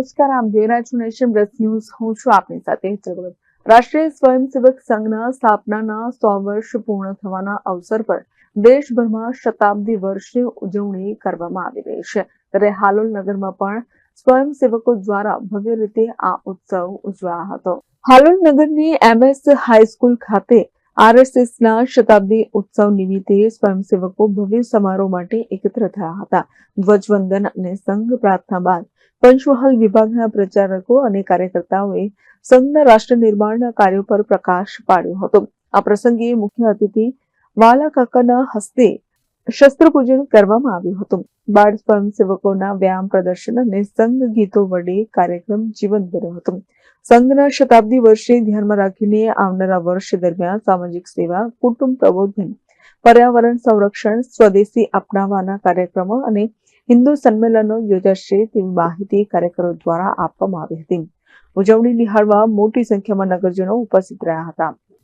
નમસ્કાર, આમ જોઈ રહ્યા છું નેશન પ્લસ ન્યૂઝ. હું છું આપની સાથે હેતલ રાષ્ટ્રીય સ્વયંસેવક સંઘના સ્થાપનાના સો વર્ષ પૂર્ણ થવાના અવસર પર દેશભરમાં શતાબ્દી વર્ષની ઉજવણી કરવામાં આવી રહી છે. ત્યારે હાલોલ નગરમાં પણ સ્વયંસેવકો દ્વારા ભવ્ય રીતે આ ઉત્સવ ઉજવાયો હતો. હાલોલ નગરની એમએસ હાઈસ્કૂલ ખાતે આરએસએસના શતાબ્દી ઉત્સવ નિમિત્તે સ્વયંસેવકો ભવ્ય સમારોહ માટે એકત્ર થયા હતા. ધ્વજવંદન અને સંઘ પ્રાર્થના બાદ પંચમહાલ વિભાગના પ્રચારકો અને કાર્યકર્તાઓએ સંઘના રાષ્ટ્ર નિર્માણના કાર્યો પર પ્રકાશ પાડ્યો હતો. આ પ્રસંગે મુખ્ય અતિથિ વાલા કાકાના હસ્તે શસ્ત્ર પૂજન કરવામાં આવ્યું હતું. બાળ સ્વયંસેવકોના વ્યાયામ પ્રદર્શન અને સંઘ ગીતો વડે કાર્યક્રમ જીવંત બન્યો હતો. સંઘના શતાબ્દી વર્ષે ધ્યાનમાં રાખીને આવનારા વર્ષ દરમિયાન સામાજિક સેવા, કુટુંબ પ્રબોધન, પર્યાવરણ સંરક્ષણ, સ્વદેશી અપનાવવાના કાર્યક્રમો અને હિન્દુ સંમેલનો યોજાશે તેવી માહિતી કાર્યકરો દ્વારા આપવામાં આવી હતી. ઉજવણી નિહાળવા મોટી સંખ્યામાં નગરજનો ઉપસ્થિત રહ્યા હતા.